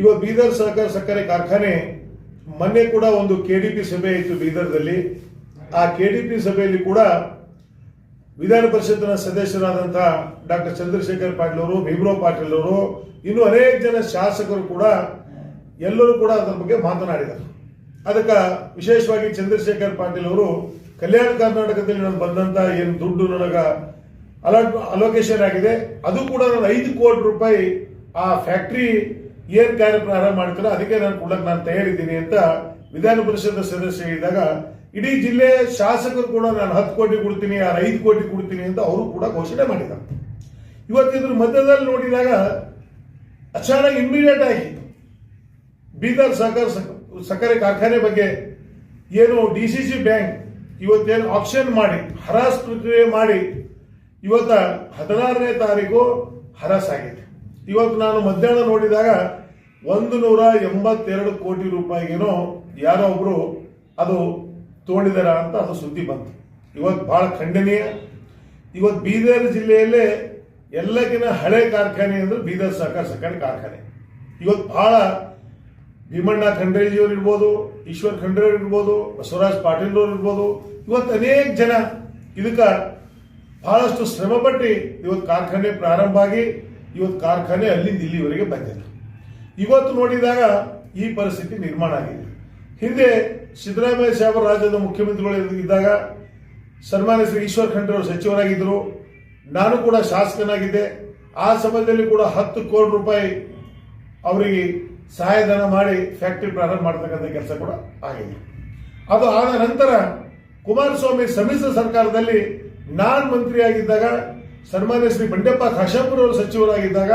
ಇವತ್ತು ಬೀದರ್ ಸಹಕಾರ ಸಕ್ಕರೆ ಕಾರ್ಖಾನೆ, ಮೊನ್ನೆ ಕೂಡ ಒಂದು ಕೆಡಿಪಿ ಸಭೆ ಇತ್ತು ಬೀದರ್ದಲ್ಲಿ. ಆ ಕೆಡಿಪಿ ಸಭೆಯಲ್ಲಿ ಕೂಡ ವಿಧಾನ ಪರಿಷತ್ತಿನ ಸದಸ್ಯರಾದಂತಹ ಡಾಕ್ಟರ್ ಚಂದ್ರಶೇಖರ್ ಪಾಟೀಲ್ ಅವರು, ಭೀಮರಾವ್ ಪಾಟೀಲ್ ಅವರು, ಇನ್ನು ಅನೇಕ ಜನ ಶಾಸಕರು ಕೂಡ ಎಲ್ಲರೂ ಕೂಡ ಅದರ ಬಗ್ಗೆ ಮಾತನಾಡಿದರು. ಅದಕ್ಕೆ ವಿಶೇಷವಾಗಿ ಚಂದ್ರಶೇಖರ್ ಪಾಟೀಲ್ ಅವರು, ಕಲ್ಯಾಣ ಕರ್ನಾಟಕದಲ್ಲಿ ನಾನು ಬಂದಂತ ಏನು ದುಡ್ಡು ನನಗೆ ಅಲಾಟ್ ಅಲೋಕೇಶನ್ ಆಗಿದೆ. ಅದು ಕೂಡ ನಾನು ಐದು ಕೋಟಿ ರೂಪಾಯಿ ಆ ಫ್ಯಾಕ್ಟ್ರಿ ಏನ್ ಕಾರ್ಯ ಪ್ರಾರಂಭ ಮಾಡ್ತಾರೋ ಅದಕ್ಕೆ ನಾನು ಕೊಡಕ್ ನಾನು ತಯಾರಿದ್ದೀನಿ ಅಂತ ವಿಧಾನ ಪರಿಷತ್ ಸದಸ್ಯ ಹೇಳಿದಾಗ ಇಡೀ ಜಿಲ್ಲೆ ಶಾಸಕರು ಕೂಡ ನಾನು ಹತ್ತು ಕೋಟಿ ಕೊಡ್ತೀನಿ ಯಾರು ಐದು ಕೋಟಿ ಕೊಡ್ತೀನಿ ಅಂತ ಅವರು ಕೂಡ ಘೋಷಣೆ ಮಾಡಿದ್ದಾರೆ. ಇವತ್ತಿದ್ರ ಮಧ್ಯದಲ್ಲಿ ನೋಡಿದಾಗ ಅಚಾನಕ್ ಇಮ್ಮಿಡಿಯೇಟ್ ಆಗಿ ಬೀದರ್ ಸಹಕಾರ ಸಕ್- ಸಕ್ಕರೆ ಕಾರ್ಖಾನೆ ಬಗ್ಗೆ ಏನು ಡಿ ಸಿ ಸಿ ಬ್ಯಾಂಕ್ ಇವತ್ತೇನು ಆಪ್ಷನ್ ಮಾಡಿ, ಹರಾಸ್ ಪ್ರಕ್ರಿಯೆ ಮಾಡಿ ಇವತ್ತ ಹದಿನಾರನೇ ತಾರೀಕು ಹರಾಸ್ ಆಗಿದೆ ಇವತ್ತು ನಾನು ಮಧ್ಯಾಹ್ನ ನೋಡಿದಾಗ ಒಂದು ನೂರ ಎಂಬತ್ತೆರಡು ಕೋಟಿ ರೂಪಾಯಿಗೇನೋ ಯಾರೋ ಒಬ್ರು ಅದು ತೋಡಿದಾರ ಅಂತ ಅದು ಸುದ್ದಿ ಬಂತು. ಇವತ್ತು ಬಹಳ ಖಂಡನೀಯ. ಇವತ್ತು ಬೀದರ್ ಜಿಲ್ಲೆಯಲ್ಲೇ ಎಲ್ಲಕ್ಕಿಂತ ಹಳೆ ಕಾರ್ಖಾನೆ ಅಂದ್ರೆ ಬೀದರ್ ಸಹಕಾರ ಸಕ್ಕರೆ ಕಾರ್ಖಾನೆ. ಇವತ್ತು ಬಹಳ ಭೀಮಣ್ಣ ಖಂಡ್ರೇಜಿಯವರು ಇರ್ಬೋದು, ಈಶ್ವರ್ ಖಂಡ್ರೆ ಇರ್ಬೋದು, ಬಸವರಾಜ್ ಪಾಟೀಲ್ ಅವರು ಇರ್ಬೋದು, ಇವತ್ತು ಅನೇಕ ಜನ ಇದಕ್ಕ ಬಹಳಷ್ಟು ಶ್ರಮಪಟ್ಟು ಇವತ್ತು ಕಾರ್ಖಾನೆ ಪ್ರಾರಂಭ ಆಗಿ ಇವತ್ತು ಕಾರ್ಖಾನೆ ಅಲ್ಲಿಂದ ಇಲ್ಲಿವರೆಗೆ ಬಂದಿದೆ. ಇವತ್ತು ನೋಡಿದಾಗ ಈ ಪರಿಸ್ಥಿತಿ ನಿರ್ಮಾಣ ಆಗಿದೆ. ಹಿಂದೆ ಸಿದ್ದರಾಮಯ್ಯ ಸಾಹೇಬರು ರಾಜ್ಯದ ಮುಖ್ಯಮಂತ್ರಿಗಳು ಇದ್ದಾಗ ಸನ್ಮಾನ್ಯ ಶ್ರೀ ಈಶ್ವರ್ ಖಂಡ್ರೆ ಅವರು ಸಚಿವರಾಗಿದ್ದರು ನಾನು ಕೂಡ ಶಾಸಕನಾಗಿದ್ದೆ. ಆ ಸಮಯದಲ್ಲಿ ಕೂಡ ಹತ್ತು ಕೋಟಿ ರೂಪಾಯಿ ಅವರಿಗೆ ಸಹಾಯಧನ ಮಾಡಿ ಫ್ಯಾಕ್ಟರಿ ಪ್ರಾರಂಭ ಮಾಡತಕ್ಕಂಥ ಕೆಲಸ ಕೂಡ ಆಗಿದೆ. ಅದು ಆದ ನಂತರ ಕುಮಾರಸ್ವಾಮಿ ಸಮ್ಮಿಶ್ರ ಸರ್ಕಾರದಲ್ಲಿ ನಾನ್ ಮಂತ್ರಿಯಾಗಿದ್ದಾಗ ಸನ್ಮಾನ್ಯ ಶ್ರೀ ಬಂಡೆಪ್ಪ ಕಾಶಂಪುರ ಅವರು ಸಚಿವರಾಗಿದ್ದಾಗ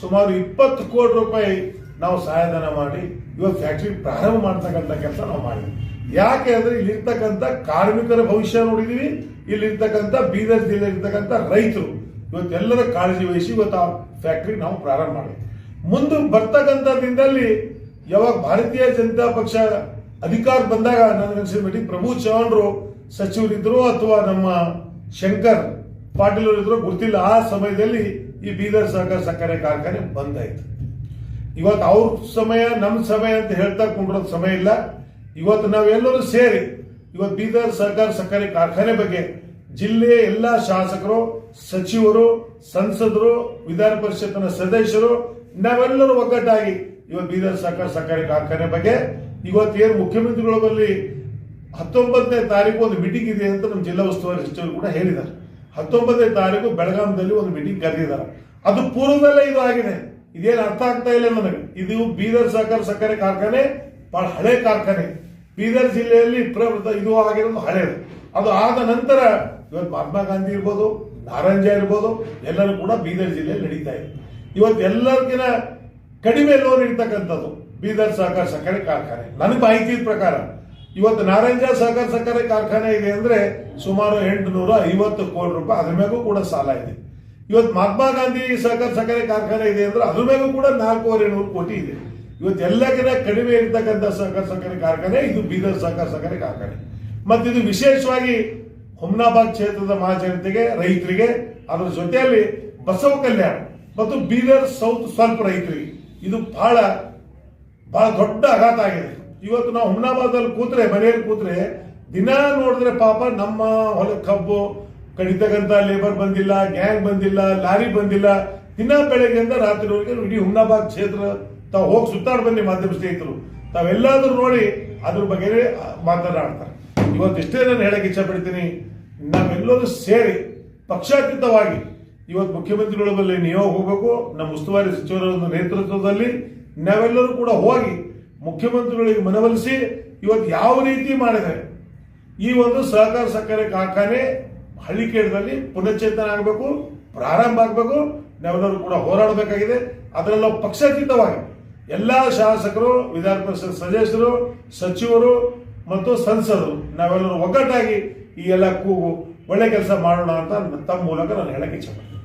ಸುಮಾರು ಇಪ್ಪತ್ತು ಕೋಟಿ ರೂಪಾಯಿ ನಾವು ಸಹಾಯಧನ ಮಾಡಿ ಇವತ್ತು ಫ್ಯಾಕ್ಟ್ರಿ ಪ್ರಾರಂಭ ಮಾಡ್ತಕ್ಕಂಥ ಕೆಲಸ ನಾವು ಮಾಡಿದ್ವಿ. ಯಾಕೆ ಅಂದ್ರೆ ಇಲ್ಲಿರ್ತಕ್ಕಂಥ ಕಾರ್ಮಿಕರ ಭವಿಷ್ಯ ನೋಡಿದೀವಿ. ಇಲ್ಲಿರ್ತಕ್ಕಂಥ ಬೀದರ್ ಇರ್ತಕ್ಕಂಥ ರೈತರು. ಇವತ್ತೆಲ್ಲರ ಕಾಳಜಿ ವಹಿಸಿ ಇವತ್ತು ಆ ಫ್ಯಾಕ್ಟ್ರಿ ನಾವು ಪ್ರಾರಂಭ ಮಾಡಿದ್ವಿ. ಮುಂದೆ ಬರ್ತಕ್ಕಂಥ ದಿನದಲ್ಲಿ ಯಾವಾಗ ಭಾರತೀಯ ಜನತಾ ಪಕ್ಷ ಅಧಿಕಾರ ಬಂದಾಗ ಮಟ್ಟಿಗೆ ಪ್ರಭು ಚೌಹಾಣ್ರು ಸಚಿವರಿದ್ರು ಅಥವಾ ನಮ್ಮ ಶಂಕರ್ ಪಾಟೀಲ್ ಅವರು ಇದ್ರು ಗೊತ್ತಿಲ್ಲ. ಆ ಸಮಯದಲ್ಲಿ ಈ ಬೀದರ್ ಸಹಕಾರ ಸಕ್ಕರೆ ಕಾರ್ಖಾನೆ ಬಂದಾಯ್ತು ಇವತ್ತು ಅವ್ರ ಸಮಯ ನಮ್ಮ ಸಮಯ ಅಂತ ಹೇಳ್ತಾ ಕುಂಡ್ರದ ಸಮಯ ಇಲ್ಲ. ಇವತ್ತು ನಾವೆಲ್ಲರೂ ಸೇರಿ ಇವತ್ತು ಬೀದರ್ ಸಹಕಾರ ಸಕ್ಕರೆ ಕಾರ್ಖಾನೆ ಬಗ್ಗೆ ಜಿಲ್ಲೆಯ ಎಲ್ಲ ಶಾಸಕರು, ಸಚಿವರು, ಸಂಸದರು, ವಿಧಾನ ಪರಿಷತ್ನ ಸದಸ್ಯರು ನಾವೆಲ್ಲರೂ ಒಗ್ಗಟ್ಟಾಗಿ ಇವತ್ತು ಬೀದರ್ ಸಹಕಾರ ಸಕ್ಕರೆ ಕಾರ್ಖಾನೆ ಬಗ್ಗೆ ಇವತ್ತು ಏನು ಮುಖ್ಯಮಂತ್ರಿಗಳ ಬಳಿ ಹತ್ತೊಂಬತ್ತನೇ ತಾರೀಕು ಒಂದು ಮೀಟಿಂಗ್ ಇದೆ ಅಂತ ನಮ್ಮ ಜಿಲ್ಲಾ ಉಸ್ತುವಾರಿ ಸಚಿವರು ಕೂಡ ಹೇಳಿದ್ದಾರೆ. ಹತ್ತೊಂಬತ್ತನೇ ತಾರೀಕು ಬೆಳಗಾಂದಲ್ಲಿ ಒಂದು ಮೀಟಿಂಗ್ ಕರೆದಿದ್ದಾರೆ. ಅದು ಪೂರ್ವದಲ್ಲೇ ಇದು ಆಗಿದೆ. ಇದೇನು ಅರ್ಥ ಆಗ್ತಾ ಇಲ್ಲ ನನಗೆ. ಇದು ಬೀದರ್ ಸಹಕಾರ ಸಕ್ಕರೆ ಕಾರ್ಖಾನೆ, ಬಹಳ ಹಳೆ ಕಾರ್ಖಾನೆ. ಬೀದರ್ ಜಿಲ್ಲೆಯಲ್ಲಿ ಇದು ಆಗಿರೋದು ಹಳೇದು. ಅದು ಆದ ನಂತರ ಇವತ್ತು ಮಹಾತ್ಮ ಗಾಂಧಿ ಇರ್ಬೋದು ನಾರಂಜ ಇರ್ಬೋದು, ಎಲ್ಲರೂ ಕೂಡ ಬೀದರ್ ಜಿಲ್ಲೆಯಲ್ಲಿ ನಡೀತಾ ಇದೆ. ಇವತ್ತು ಎಲ್ಲರಿಗಿನ ಕಡಿಮೆ ಲೋನ್ ಇರ್ತಕ್ಕಂಥದ್ದು ಬೀದರ್ ಸಹಕಾರ ಸಕ್ಕರೆ ಕಾರ್ಖಾನೆ. ನನಗೆ ಮಾಹಿತಿ ಪ್ರಕಾರ ಇವತ್ತು ನಾರಂಜ ಸಹಕಾರ ಸಕ್ಕರೆ ಕಾರ್ಖಾನೆ ಇದೆ ಅಂದ್ರೆ ಸುಮಾರು ಎಂಟುನೂರ ಐವತ್ತು ಕೋಟಿ ರೂಪಾಯಿ. ಅದ್ರ ಮೇಗೂ ಕೂಡ ಸಾಲ ಇದೆ. ಇವತ್ತು ಮಹಾತ್ಮ ಗಾಂಧಿ ಸಹಕಾರ ಸಕ್ಕರೆ ಕಾರ್ಖಾನೆ ಇದೆ ಅಂದ್ರೆ ಅದ್ರ ಮೇಗೂ ಕೂಡ ನಾಲ್ಕೂವರೆ ನೂರು ಕೋಟಿ ಇದೆ. ಇವತ್ತು ಎಲ್ಲಕ್ಕಿಂತ ಕಡಿಮೆ ಇರತಕ್ಕಂಥ ಸಹಕಾರ ಸಕ್ಕರೆ ಕಾರ್ಖಾನೆ, ಇದು ಬೀದರ್ ಸಹಕಾರ ಸಕ್ಕರೆ ಕಾರ್ಖಾನೆ. ಮತ್ತು ಇದು ವಿಶೇಷವಾಗಿ ಹುಮ್ನಾಬಾದ್ ಕ್ಷೇತ್ರದ ಮಹಾಜನತೆಗೆ, ರೈತರಿಗೆ, ಅದರ ಜೊತೆಯಲ್ಲಿ ಬಸವ ಕಲ್ಯಾಣ ಮತ್ತು ಬೀದರ್ ಸೌತ್ ಸ್ವಲ್ಪ ರೈತರಿಗೆ ಇದು ಬಹಳ ಬಹಳ ದೊಡ್ಡ ಆಘಾತ ಆಗಿದೆ. ಇವತ್ತು ನಾವು ಹುಮ್ನಾಬಾದಲ್ಲಿ ಕೂತ್ರೆ, ಮನೆಯಲ್ಲಿ ಕೂತ್ರೆ, ದಿನ ನೋಡಿದ್ರೆ ಪಾಪ ನಮ್ಮ ಹೊಲ ಕಬ್ಬು ಕಡಿತಕ್ಕಂತ ಲೇಬರ್ ಬಂದಿಲ್ಲ ಗ್ಯಾಂಗ್ ಬಂದಿಲ್ಲ, ಲಾರಿ ಬಂದಿಲ್ಲ. ದಿನ ಬೆಳಗ್ಗೆಯಿಂದ ರಾತ್ರಿವರೆಗೆ ಇಡೀ ಹುಮ್ನಾಬಾದ್ ಕ್ಷೇತ್ರ ತಾವು ಹೋಗಿ ಸುತ್ತಾಡ್ ಬನ್ನಿ ಮಾಧ್ಯಮ ಸ್ನೇಹಿತರು. ತಾವೆಲ್ಲಾದ್ರೂ ನೋಡಿ ಅದ್ರ ಬಗ್ಗೆ ಮಾತನಾಡ್ತಾರೆ. ಇವತ್ತು ಇಷ್ಟೇ ನಾನು ಹೇಳಕ್ ಇಚ್ಛಪಡ್ತೀನಿ, ನಾವೆಲ್ಲರೂ ಸೇರಿ ಪಕ್ಷಾತೀತವಾಗಿ ಇವತ್ತು ಮುಖ್ಯಮಂತ್ರಿಗಳ ಬಳಿ ನಿಯೋಗ ಹೋಗಬೇಕು, ನಮ್ಮ ಉಸ್ತುವಾರಿ ಸಚಿವರ ನೇತೃತ್ವದಲ್ಲಿ ನಾವೆಲ್ಲರೂ ಕೂಡ ಹೋಗಿ ಮುಖ್ಯಮಂತ್ರಿಗಳಿಗೆ ಮನವೊಲಿಸಿ ಇವತ್ತು ಯಾವ ರೀತಿ ಮಾಡಿದರೆ ಈ ಒಂದು ಸಹಕಾರ ಸಕ್ಕರೆ ಕಾರ್ಖಾನೆ ಹಳ್ಳಿಕೇಡದಲ್ಲಿ ಪುನಶ್ಚೇತನ ಆಗಬೇಕು, ಪ್ರಾರಂಭ ಆಗಬೇಕು ನಾವೆಲ್ಲರೂ ಕೂಡ ಹೋರಾಡಬೇಕಾಗಿದೆ. ಅದರಲ್ಲ ಪಕ್ಷಾತೀತವಾಗಿ ಎಲ್ಲ ಶಾಸಕರು ವಿಧಾನ ಪರಿಷತ್ ಸದಸ್ಯರು, ಸಚಿವರು ಮತ್ತು ಸಂಸದರು, ನಾವೆಲ್ಲರೂ ಒಗ್ಗಟ್ಟಾಗಿ ಈ ಎಲ್ಲ ಕೂಗು ಒಳ್ಳೆ ಕೆಲಸ ಮಾಡೋಣ ಅಂತ ತಮ್ಮ ಮೂಲಕ ನಾನು ಹೇಳಕ್ಕೆ ಇಚ್ಛಪಡ್ತೀನಿ